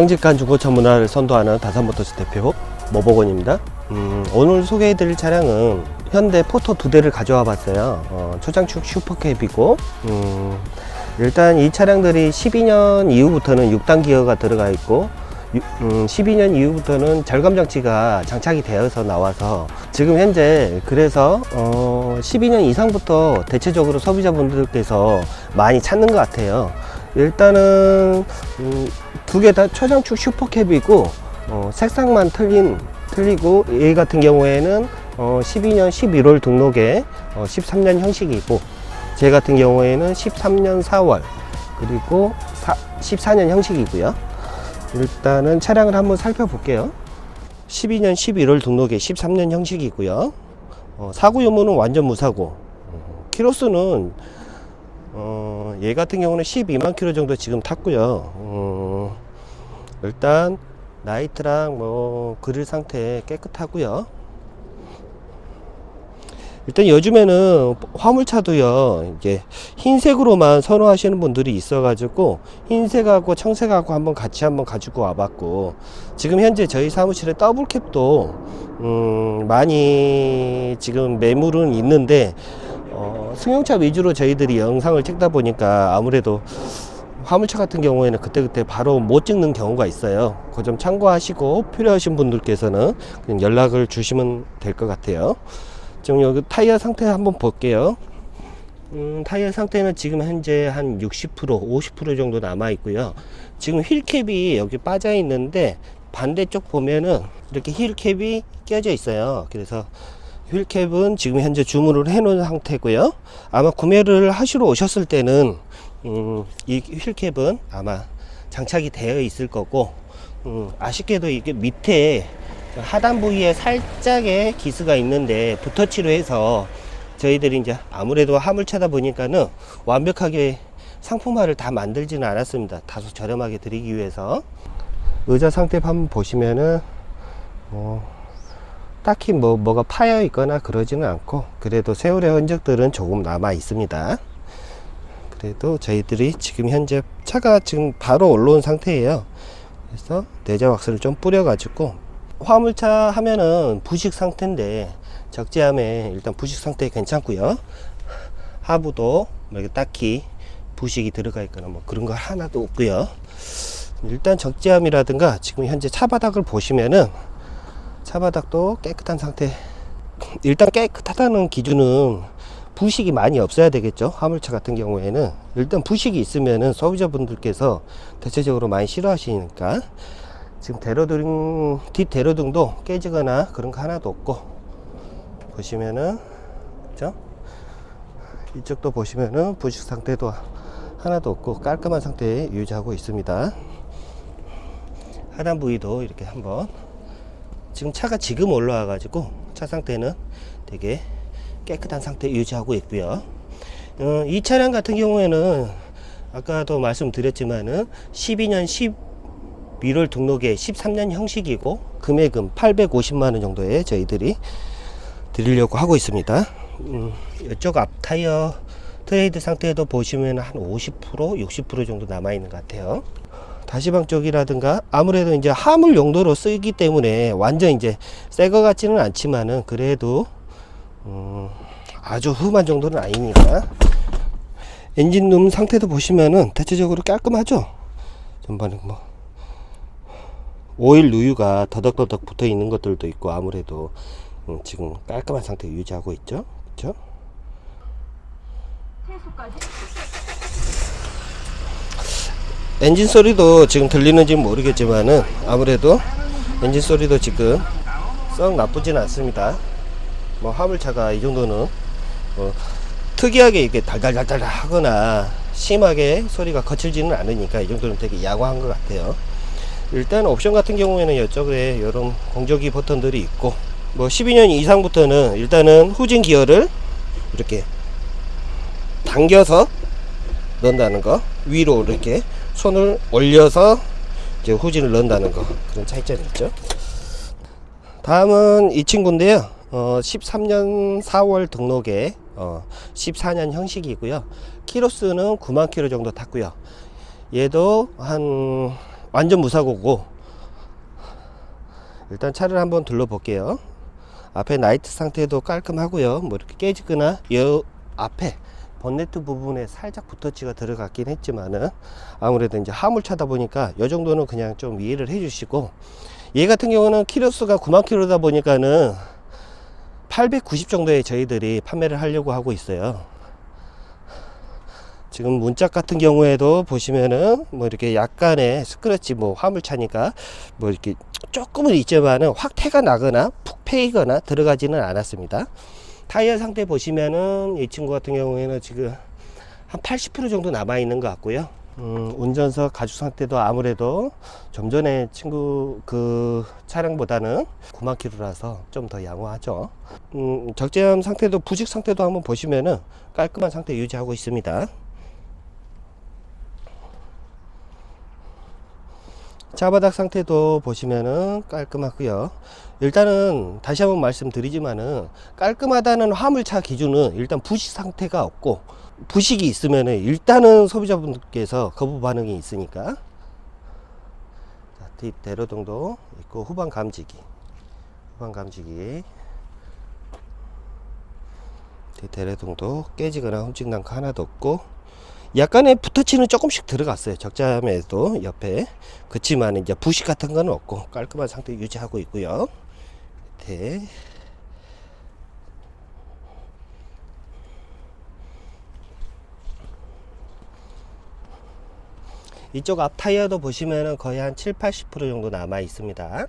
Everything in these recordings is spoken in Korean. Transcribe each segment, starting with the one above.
정직한 중고차 문화를 선도하는 다산모터스 대표 모복원입니다. 음, 오늘 소개해드릴 차량은 현대 포토 두 대를 가져와 봤어요. 어, 초장축 슈퍼캡이고 음, 일단 이 차량들이 12년 이후부터는 6단 기어가 들어가 있고 유- 음, 12년 이후부터는 절감 장치가 장착이 되어서 나와서 지금 현재 그래서 어, 12년 이상부터 대체적으로 소비자분들께서 많이 찾는 것 같아요. 일단은 음, 두개다 초장축 슈퍼캡이고 어, 색상만 틀린 틀리고 얘 같은 경우에는 어, 12년 11월 등록에 어, 13년 형식이고 제 같은 경우에는 13년 4월 그리고 사, 14년 형식이고요. 일단은 차량을 한번 살펴볼게요. 12년 11월 등록에 13년 형식이고요. 어, 사고 유무는 완전 무사고 어, 키로수는 어, 얘 같은 경우는 12만 킬로 정도 지금 탔고요. 어, 일단 나이트랑 뭐 그릴 상태 깨끗하고요. 일단 요즘에는 화물차도요 이제 흰색으로만 선호하시는 분들이 있어가지고 흰색하고 청색하고 한번 같이 한번 가지고 와봤고 지금 현재 저희 사무실에 더블캡도 음 많이 지금 매물은 있는데 어 승용차 위주로 저희들이 영상을 찍다 보니까 아무래도 화물차 같은 경우에는 그때그때 바로 못 찍는 경우가 있어요. 그 점 참고하시고 필요하신 분들께서는 그냥 연락을 주시면 될 것 같아요. 지금 여기 타이어 상태 한번 볼게요. 음, 타이어 상태는 지금 현재 한 60%, 50% 정도 남아 있고요. 지금 휠캡이 여기 빠져 있는데 반대쪽 보면은 이렇게 휠캡이 껴져 있어요. 그래서 휠캡은 지금 현재 주문을 해 놓은 상태고요. 아마 구매를 하시러 오셨을 때는 음, 이 휠캡은 아마 장착이 되어 있을 거고 음, 아쉽게도 이게 밑에 하단 부위에 살짝의 기스가 있는데 붓터치로 해서 저희들이 이제 아무래도 화물차다 보니까는 완벽하게 상품화를 다 만들지는 않았습니다. 다소 저렴하게 드리기 위해서 의자 상태 한번 보시면은 뭐 딱히 뭐 뭐가 파여 있거나 그러지는 않고 그래도 세월의 흔적들은 조금 남아 있습니다. 그래도 저희들이 지금 현재 차가 지금 바로 올라온 상태예요. 그래서 내장 왁스를 좀 뿌려 가지고 화물차 하면은 부식 상태인데 적재함에 일단 부식 상태 괜찮고요. 하부도 뭐 딱히 부식이 들어가 있거나 뭐 그런 거 하나도 없고요. 일단 적재함이라든가 지금 현재 차 바닥을 보시면은 차바닥도 깨끗한 상태. 일단 깨끗하다는 기준은 부식이 많이 없어야 되겠죠. 화물차 같은 경우에는 일단 부식이 있으면은 소비자분들께서 대체적으로 많이 싫어하시니까 지금 대로등 뒷 대로등도 깨지거나 그런 거 하나도 없고 보시면은 그죠? 이쪽도 보시면은 부식 상태도 하나도 없고 깔끔한 상태에 유지하고 있습니다. 하단 부위도 이렇게 한번 지금 차가 지금 올라와 가지고 차 상태는 되게 깨끗한 상태 유지하고 있고요. 어, 이 차량 같은 경우에는 아까도 말씀드렸지만은 12년 10 1월 등록에 13년 형식이고 금액은 850만 원 정도에 저희들이 드리려고 하고 있습니다. 음, 이쪽 앞 타이어 트레이드 상태도 보시면 한 50%, 60% 정도 남아 있는 것 같아요. 다시방 쪽이라든가 아무래도 이제 화물 용도로 쓰기 때문에 완전 이제 새 거 같지는 않지만은 그래도 음, 아주 흠한 정도는 아니니까 엔진룸 상태도 보시면은 대체적으로 깔끔하죠. 전반에 뭐 오일 누유가 더덕더덕 붙어 있는 것들도 있고 아무래도 음, 지금 깔끔한 상태 유지하고 있죠. 그렇죠? 엔진 소리도 지금 들리는지 모르겠지만은 아무래도 엔진 소리도 지금 썩 나쁘진 않습니다. 뭐 화물차가 이 정도는 뭐 특이하게 이렇게 달달달달 하거나 심하게 소리가 거칠지는 않으니까 이 정도는 되게 양호한 것 같아요. 일단 옵션 같은 경우에는 이쪽에 이런 공조기 버튼들이 있고 뭐 12년 이상부터는 일단은 후진 기어를 이렇게 당겨서 넣는다는 거 위로 이렇게 손을 올려서 이제 후진을 넣는다는 거 그런 차이점이 있죠. 다음은 이 친구인데요. 어, 13년 4월 등록에 어, 14년 형식이고요. 키로수는 9만 킬로 정도 탔고요. 얘도 한 완전 무사고고. 일단 차를 한번 둘러볼게요. 앞에 나이트 상태도 깔끔하고요. 뭐 이렇게 깨지거나 여 앞에 번네트 부분에 살짝 붓터치가 들어갔긴 했지만은 아무래도 이제 화물차다 보니까 이 정도는 그냥 좀 이해를 해 주시고 얘 같은 경우는 키로수가 9만 킬로다 보니까는 890 정도에 저희들이 판매를 하려고 하고 있어요 지금 문짝 같은 경우에도 보시면은 뭐 이렇게 약간의 스크래치 뭐 화물차니까 뭐 이렇게 조금은 있지만은 확 태가 나거나 푹 패이거나 들어가지는 않았습니다. 타이어 상태 보시면은 이 친구 같은 경우에는 지금 한 80% 정도 남아 있는 것 같고요. 음, 운전석 가죽 상태도 아무래도 좀 전에 친구 그 차량보다는 9만 킬로라서 좀 더 양호하죠. 음, 적재함 상태도 부직 상태도 한번 보시면은 깔끔한 상태 유지하고 있습니다. 차바닥 상태도 보시면은 깔끔하고요. 일단은 다시 한번 말씀드리지만은 깔끔하다는 화물차 기준은 일단 부식 상태가 없고 부식이 있으면은 일단은 소비자분들께서 거부 반응이 있으니까. 자, 뒷 대로등도 있고 후방 감지기. 후방 감지기. 뒷 대로등도 깨지거나 흠집난 거 하나도 없고 약간의 붓터치는 조금씩 들어갔어요. 적자함에도 옆에. 그렇지만 이제 부식 같은 건 없고 깔끔한 상태 유지하고 있고요. 밑에 이쪽 앞 타이어도 보시면은 거의 한 7, 80% 정도 남아 있습니다.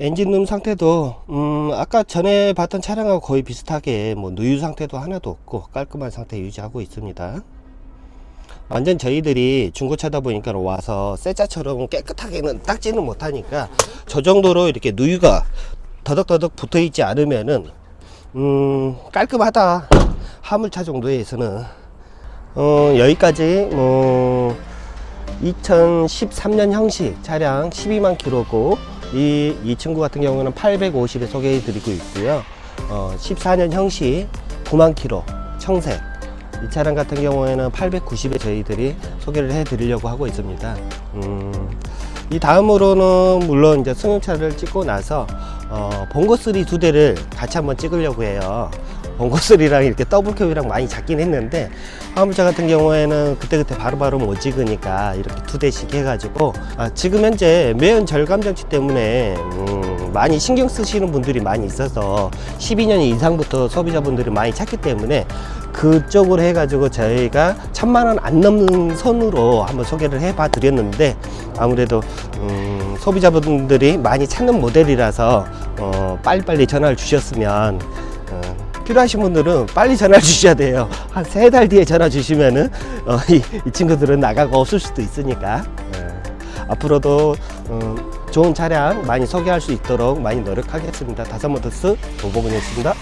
엔진룸 상태도 음 아까 전에 봤던 차량하고 거의 비슷하게 뭐 누유 상태도 하나도 없고 깔끔한 상태 유지하고 있습니다. 완전 저희들이 중고차다 보니까 와서 새 차처럼 깨끗하게는 닦지는 못하니까 저 정도로 이렇게 누유가 더덕더덕 붙어 있지 않으면은 음 깔끔하다. 화물차 정도에서는. 어 여기까지 뭐 2013년 형식 차량 12만 킬로고 이, 이 친구 같은 경우는 850에 소개해 드리고 있고요. 어, 14년 형식 9만 킬로 청색 이 차량 같은 경우에는 890에 저희들이 소개를 해 드리려고 하고 있습니다. 음, 이 다음으로는 물론 이제 승용차를 찍고 나서 어, 봉고3 두 대를 같이 한번 찍으려고 해요. 봉고3랑 이렇게 더블 캡이랑 많이 작긴 했는데 화물차 같은 경우에는 그때그때 바로바로 못 찍으니까 이렇게 두 대씩 해가지고 아, 지금 현재 매연 절감 장치 때문에 음, 많이 신경 쓰시는 분들이 많이 있어서 12년 이상부터 소비자분들이 많이 찾기 때문에 그쪽으로 해가지고 저희가 천만 원 안 넘는 선으로 한번 소개를 해봐 드렸는데 아무래도 음, 소비자분들이 많이 찾는 모델이라서 어, 빨리빨리 전화를 주셨으면 어, 필요하신 분들은 빨리 전화를 주셔야 돼요. 한 세 달 뒤에 전화 주시면은 어, 이, 이 친구들은 나가가 없을 수도 있으니까 어, 앞으로도 어, 좋은 차량 많이 소개할 수 있도록 많이 노력하겠습니다. 다섯모터스 도보근이었습니다.